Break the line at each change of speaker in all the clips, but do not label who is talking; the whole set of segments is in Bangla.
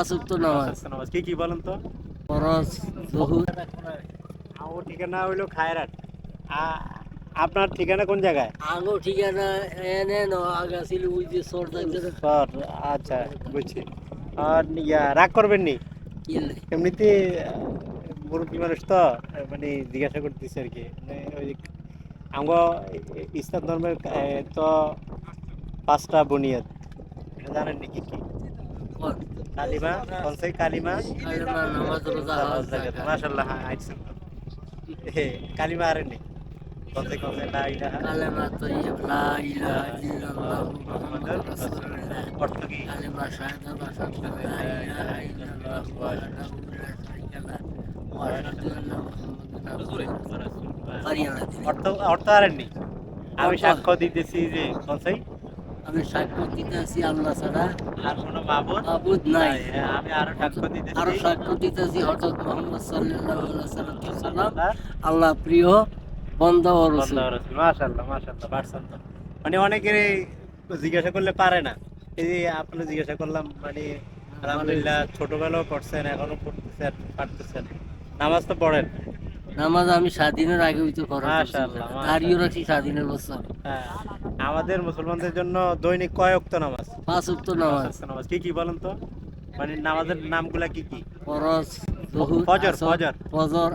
পাঁচ উক্ত নামাজ
নামাজ। কি কি বলেন তো?
ফরজ জহুর।
আমার ঠিকানা হইল খায়রাট আপনার ঠিকানা কোন জায়গায়?
আগো ঠিকানা এনে ন আগা ছিল ওই যে সর
আচ্ছা বুঝছি। আর ইয়া রাগ করবেন নি? এমনিতে মুরব্বী মানুষ তো মানে জিজ্ঞাসা করতেছে আর কি। মানে ওই যে আমগো ইসলাম ধর্মের তো পাঁচটা বুনিয়াদ। জানেন নাকি কি? কালিমা কোনসে কালিমা
কালেমা, নামাজ রোজা হজ জাকাত।
মাশাআল্লাহ হ্যাঁ আইছেন কালিমা আর নেই কোনসে কোনসে লা ইলাহা
কালেমা তৈয়ব লা ইলাহা ইল্লাল্লাহু মুহাম্মাদুর রাসূলুল্লাহ
অর্থ কি
কালেমা শাহাদা আশহাদু লা ইলাহা ইল্লাল্লাহু ওয়াহদাহু লা শারীকা লাহু ওয়া আশহাদু আন্না মুহাম্মাদান রাসূলুল্লাহ
অর্থ অর্থ আর নেই আমি সাক্ষ্য দিতেছি যে কোনসে
আমি সাক্ষ্য দিতেছি আল্লাহ ছাড়া।
আর কোনো মাবুদ?
মাবুদ নাই।
হ্যাঁ, আমি আরও সাক্ষ্য দিতেছি
আরও সাক্ষ্য দিতেছি হযরত মুহাম্মদ সাল্লাল্লাহু আলাইহি সাল্লাম
আল্লাহ
প্রিয় ও রাসূল।
মাশাআল্লাহ মাশাআল্লাহ পারছেন তো মানে অনেকেরই জিজ্ঞাসা করলে পারে না। এই যে আপনি জিজ্ঞাসা করলাম মানে আলহামদুলিল্লাহ ছোটবেলাও করছেন এখনও পড়তেছেন পারতেছেন। নামাজ তো পড়েন।
নামাজ আমি স্বাধীনের আগে হইতে করা
মাশাআল্লাহ,
দাঁড়িয়ে রাখছি স্বাধীনের বছর।
হ্যাঁ। আমাদের মুসলমানদের জন্য দৈনিক কয় ওয়াক্ত নামাজ?
পাঁচ উক্ত নামাজ।
নামাজ। কি কি বলেন তো? মানে নামাজের নামগুলা কি কি?
ফরজ
ফজর, ফজর।
ফজর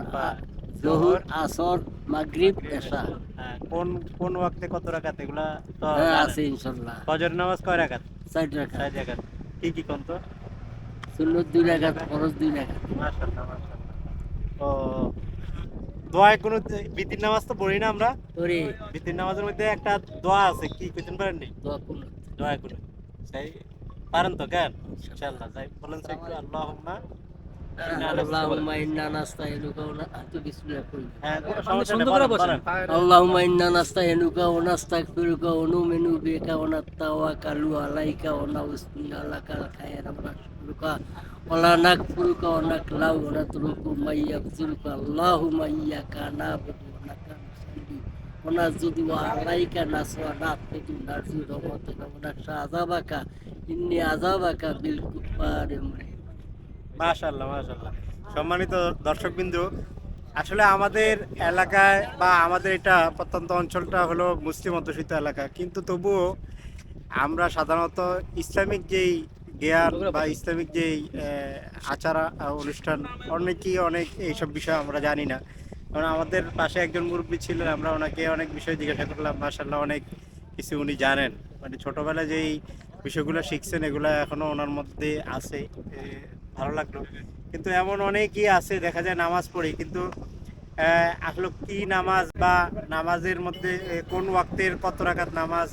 আসর মাগরিব এশা।
হ্যাঁ, কোন কোন ওয়াক্তে কত রাকাত? এগুলা তো
হ্যাঁ আছে ইনশাল্লাহ।
ফজর নামাজ কয় রাকাত?
চার রাখা
চার রাকাত। কি কি কোন তো?
সুন্নত দুই রাখা ফরজ দুই রাখা
মাশাআল্লাহ মাশাআল্লাহ। ও দোয়ায় কোনো বিতির নামাজ তো পড়ি না আমরা।
তোরে
বিতির নামাজের মধ্যে একটা দোয়া আছে কি কইতেন পারেন নি?
দোয়া করুন।
দোয়া করে সেই পারেন তো কেন? ইনশাআল্লাহ। যাই বলেন একটু আল্লাহুম্মা
নাস্তাইনুকা ওয়া নাস্তাগফিরুকা ওয়া নুমিনু বিকা ওয়া নাতাওয়াক্কালু আলাইকা ওয়া নাউসবিহু আলাকাল খায়রা ওয়া নাশকুরুকা ওয়া লা নাকফুরুকা ওয়া নাকলাউ ওয়া নাতরুকু মাই ইয়াগফিরুকা আল্লাহুম্মা ইyyaka না'বুদু ওয়া লাকা নাসতাইন ওয়া নাসজুদু ওয়া আলাইকা নাসু ওয়া নাফিদু নারজু রাহমাতাকা ওয়া নাখশা আযাবাকা ইন্নী আযাবাকা বিল কুফারি মুহিত
মাশাআল্লাহ মাশাআল্লাহ। সম্মানিত দর্শকবিন্দু, আসলে আমাদের এলাকায় বা আমাদের এটা প্রত্যন্ত অঞ্চলটা হলো মুসলিম অধ্যুষিত এলাকা। কিন্তু তবুও আমরা সাধারণত ইসলামিক যেই জ্ঞান বা ইসলামিক আহ, আচার অনুষ্ঠান অনেকেই অনেক এইসব বিষয় আমরা জানি না। কারণ আমাদের পাশে একজন মুরব্বী ছিলেন আমরা ওনাকে অনেক বিষয় জিজ্ঞাসা করলাম মাসাল্লাহ অনেক কিছু উনি জানেন। মানে ছোটবেলায় যেই বিষয়গুলো শিখছেন এগুলো এখনও ওনার মধ্যে আছে ভালো লাগল। কিন্তু এমন অনেকই আছে দেখা যায় নামাজ পড়ি কিন্তু আহ, আসলে কি নামাজ বা নামাজের মধ্যে কোন ওয়াক্তের কত রাকাত নামাজ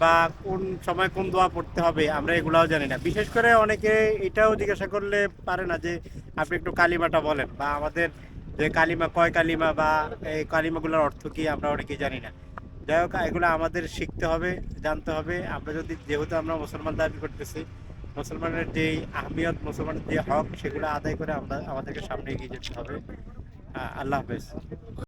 বা কোন সময় কোন দোয়া পড়তে হবে, আমরা এগুলাও জানি না। বিশেষ করে অনেকে এটাও জিজ্ঞাসা করলে পারে না যে, আপনি একটু কালিমাটা বলেন বা আমাদের যে কালিমা কয় কালিমা বা এই কালিমাগুলোর অর্থ কি আমরা অনেকেই জানি না। যাই হোক, এগুলো আমাদের শিখতে হবে, জানতে হবে। আমরা যদি, যেহেতু আমরা মুসলমান দাবি করতেছি, মুসলমানের যে আহমিয়ত, মুসলমানের যে হক, সেগুলো আদায় করে আমরা, আমাদেরকে সামনে এগিয়ে যেতে হবে। আল্লাহ হাফেজ।